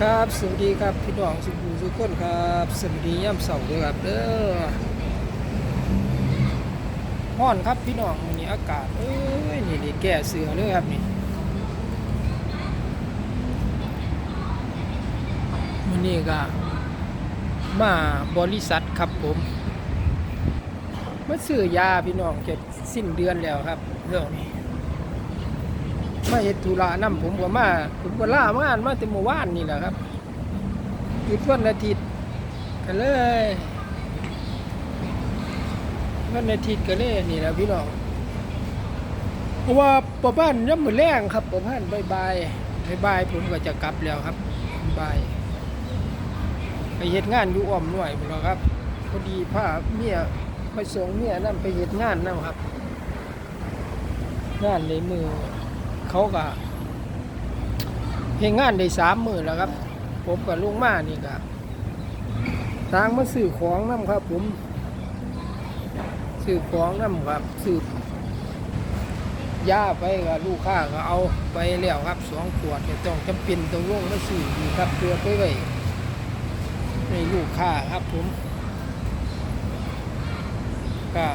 ครับสวัสดีครับพี่น้องสุภูสุกคนครับสวัสดีย่ำเสาร์ด้วยครับเด้อห้อนครับพี่น้องวันนี้อากาศเอ้ยนี่นี่แก่เสือเลยครับนี่วันนี้ก็มาบริษัทครับผมมาซื้อยาพี่น้องเก็บสิ้นเดือนแล้วครับเรื่องนี้ มาเฮ็ดธุระนำผมก็มาผมก็ล่ามางานมาแต่เมื่อวานนี่แหละครับหยุดวันอาทิตย์ก็เลยวันอาทิตย์ก็เลยนี่แหละพี่น้องเพราะว่าประบ้านย่ำมือแรงครับประบ้านบายบายบายบายผมก็จะกลับแล้วครับบายไปเฮ็ดงานอยู่อ้อมหน่วยพุ่นะครับพอดีพาเมียไปส่งเมียนั่นไปเฮ็ดงานนั่นครับงานในมือ เขาก็เฮ็ดงานได้สามมือแล้วครับ ผมกับลุงมานี่ก็ทางมาซื้อของน้ำครับ ผมซื้อของน้ำครับซื้อยาไปกับลูกค้าก็เอาไปแล้วครับสองขวดก็ต้องจำเป็นต้องลงมาซื้ออยู่ครับเพื่อไปไว้ในลูกค้าครับผมก็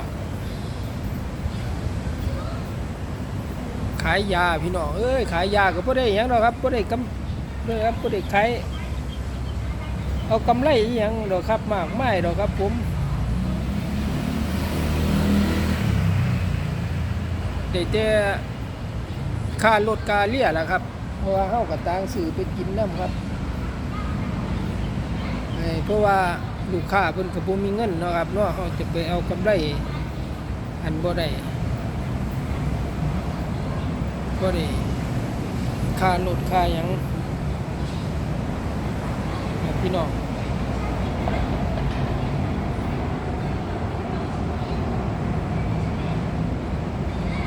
ายยาพี่น้องเอ้ยขายยาก็บ่ได้หยังหรอกครับบ่ได้กำบ่ได้ครับบ่ได้ขายเอากำไรอีหยังดอกครับมากไม่ดอกครับผมได้แต่ค่ารถกาเลียแหละครับเพราะว่าเฮาก็ต่างซื้อไปกินน้ำครับเอ้ยเพราะว่าลูกค้าเพิ่นก็บ่มีเงินเนาะครับเนาะเฮาจะไปเอากำไรอันบ่ได้ ก็ได้ค่ารถค่าหยังพี่น้อง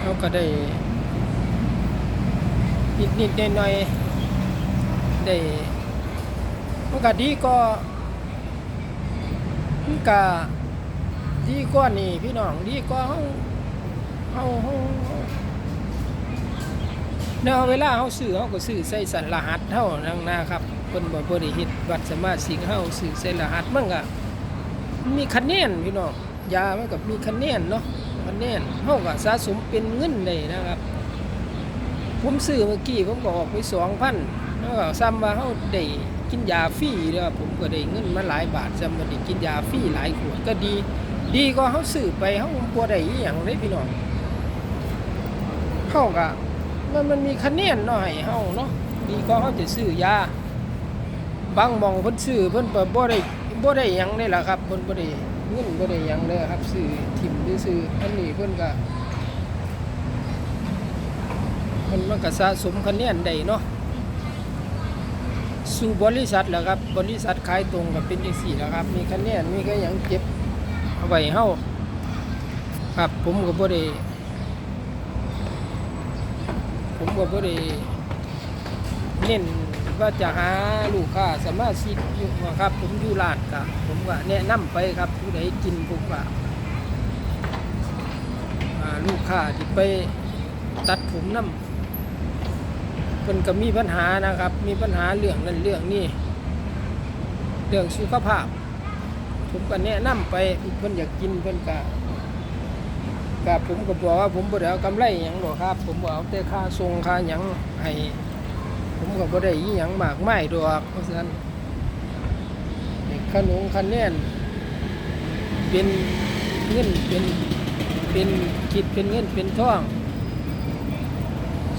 เราก็ได้นิดนิดหน่อยหน่อยได้มันก็ดีก็มันก็ดีกว่านี่พี่น้องดีกว่าเฮาเฮาเฮา เนาะเวลาเฮาซื้อเฮาก็ซื้อใส่สัญรหัสเฮานั่งหน้าครับเพิ่นบ่บ่ได้เฮ็ดบัตรสมาชิกเฮาซื้อใส่รหัสมันก็มีคะแนนพี่น้องยามันก็มีคะแนนเนาะคะแนนเฮาก็สะสมเป็นเงินได้นะครับ ผมซื้อเมื่อกี้ผมก็ออกไป2,000แล้วก็ซ้ำว่าเฮาได้กินยาฟรีเด้อผมก็ได้เงินมาหลายบาทซ้ำบ่ได้กินยาฟรีหลายขวดก็ดี ดีกว่าเฮาซื้อไปเฮาบ่ได้อีหยังเลยพี่น้องเฮาก็ มันมันมีคะแนนหน่อยเฮาเนาะดีก็เฮาจะซื้อยาบางมองเพิ่นซื้อเพิ่นก็บ่ได้บ่ได้หยังนี่ล่ะครับเพิ่นบ่ได้เงินบ่ได้หยังเลยครับซื้อทิ่มซื้ออันนี้เพิ่นก็เพิ่นมันก็สะสมคะแนนได้เนาะสู่บริษัทแหล้วครับ บริษัทขายตรงก็เป็นจังซี่แล้วครับ มีคะแนนมีก็หยังเก็บเอาไว้เฮาครับผมก็บ่ได้ ผมก็บ่ได้เน้นว่าจะหาลูกค้าสามารถชิกอยู่ครับ ผมอยู่ร้านก็ผมก็แนะนำไปครับผู้ใดกินผมก็ลูกค้าที่ไปตัดผมน้ำเพิ่นก็มีปัญหานะครับ มีปัญหาเรื่องนั้นเรื่องนี้เรื่องสุขภาพ ผมก็แนะนำไปเพิ่นอยากกินเพิ่นก็ กับผมก็บอกว่าผมบ่ได้เอากำไรหยังหรอกครับ ผมบ่เอาแต่ค่าส่งค่าหยังให้ผมก็บ่ได้อีหยังมากไมายดอกเพราะฉะนั้นขนมคะแนนเป็นเงินเป็นเป็นคิดเป็นเงินเป็นทอง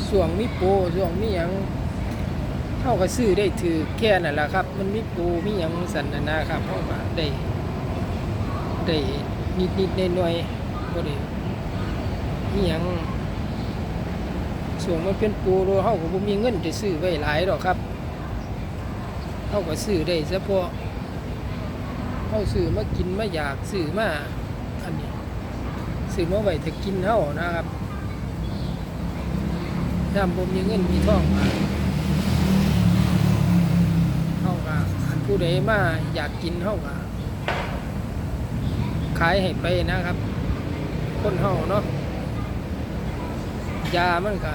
ส่วงมีโปส่วงมีหยังเฮาก็ซื้อได้ถือแค่นั่นแหละครับ มันมีโปมีหยังสันนาครับเฮาก็ได้ได้นิดๆหน่อยๆบ่ได้ มีหยังส่วนมันเป็นปูโรเฮาก็บ่มีเงินจะซื้อไว้หลายดอกครับเฮาก็ซื้อได้เฉพาะเฮาซื้อมากินมาอยากซื้อมาอันนี้ซื้อมาไว้ถ้ากินเฮานะครับถ้าบ่มีเงินมีทองมาเฮาก็อันผู้ใดมาอยากกินเฮาก็ขายให้ไปนะครับ คนเฮาเนาะ ยามันก็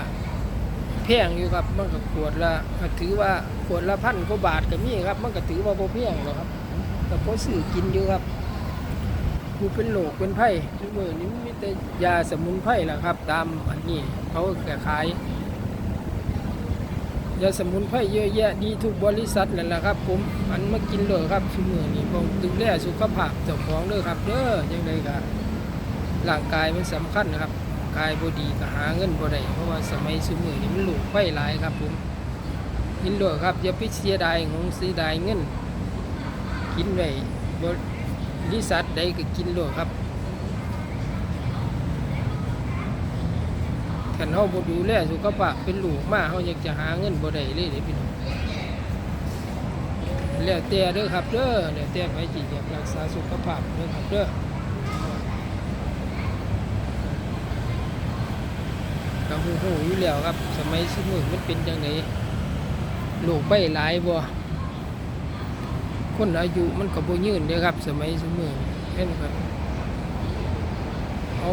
แพงอยู่ครับ มันก็ขวดละถือว่าขวดละพันกว่าบาทก็มีครับ มันก็ถือว่าบ่แพงหรอกครับก็พอซื้อกินอยู่ครับผู้เป็นโรคเป็นไผ่ทุกมื้อนี้มีแต่ยาสมุนไพรล่ะครับ ตามอันนี้เขาก็ขายยาสมุนไพรเยอะแยะดีทุกบริษัทนั่นแหละครับ ผมอันมากินเลยครับทุกมื้อนี้ผมดูแลสุขภาพเจ้าของเด้อครับเด้อยังไงก็ร่างกายมันสำคัญนะครับ กายบ่ดีก็หาเงินบ่ได้เพราะว่าสมัยซุมื้อนี้มันลูกไฟหลายครับผมกินเลยครับอย่าไปเสียดายของเสียดายเงิน กินไว้บริษัทใดก็กินเลยครับคันเฮาบ่ดูแลสุขภาพเป็นลูกมาเฮาอยากจะหาเงินบ่ได้เลยเด้พี่น้องแล้วแต่เด้อครับเด้อแล้วแต่ไปสิอยากรักษาสุขภาพเด้อครับเด้อ ก็ฮู้ๆอยู่แล้วครับ สมัยซุมื้อมันเป็นจังไดโลกใบหลายบ่คนอายุมันก็บ่ยืนเด้ครับ สมัยซุมื้อนี้เห็นครับเอา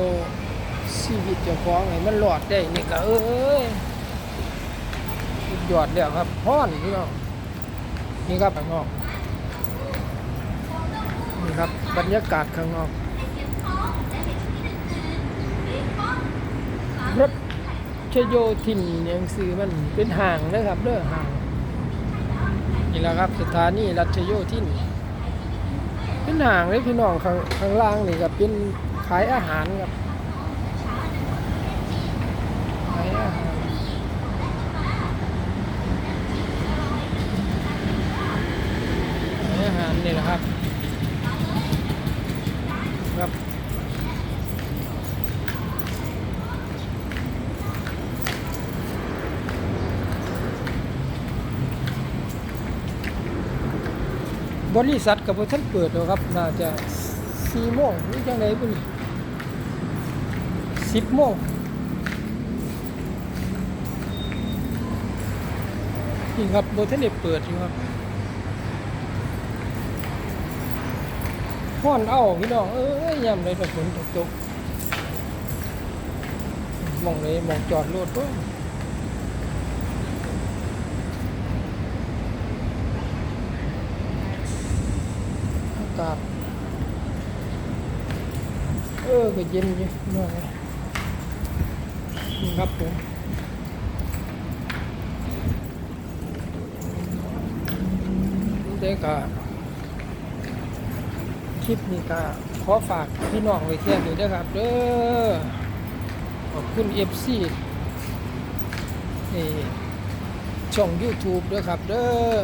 ชีวิตเจ้าของให้มันรอดได้นี่ก็เอ้ยยอดแล้วครับฮ้อนพี่น้องนี่ครับข้างนอกนี่ครับบรรยากาศข้างนอกรถ ชโยทินยังซื้อมันเป็นห่างนะครับเด้อห่างนี่แหละครับสถานีรัชโยธินเป็นห่างเลยพี่น้องข้างข้างล่างนี่ก็เป็นขายอาหารครับขายอาหารขายอาหารนี่แหละครับ บริษัทกับท่านเปิดหรอกครับ น่าจะสี่โมงหรือยังไงบุนี่สิบโมงนี่ครับบท่านได้เปิดอยู่ครับห้อนเอาพี่น้องเอ้ยยามเลยฝนตกตกมองเลยมองจอดรถด้วย อากาศเออก็เย็นอยู่หน่อยครับผมเด็กก็คลิปนี้ก็ขอฝากพี่น้องไว้เที่ยงนี้ด้วยครับเด้อขอบคุณเอฟซีนี่ช่อง YouTube ด้วยครับเด้อ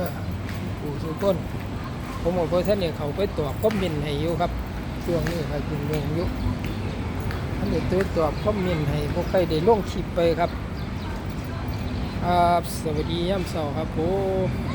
ผู้ทุกคน ผมบอกว่าท่านเนี่ยเขาไปตอบคอมเมนต์ให้อยู่ครับช่วงนี้ครับคุณงงยุท่านเดี๋ยวตัวตอบคอมเมนต์ให้พวกใครได้ลงคลิปไปครับครับสวัสดีย่ำเสาครับผม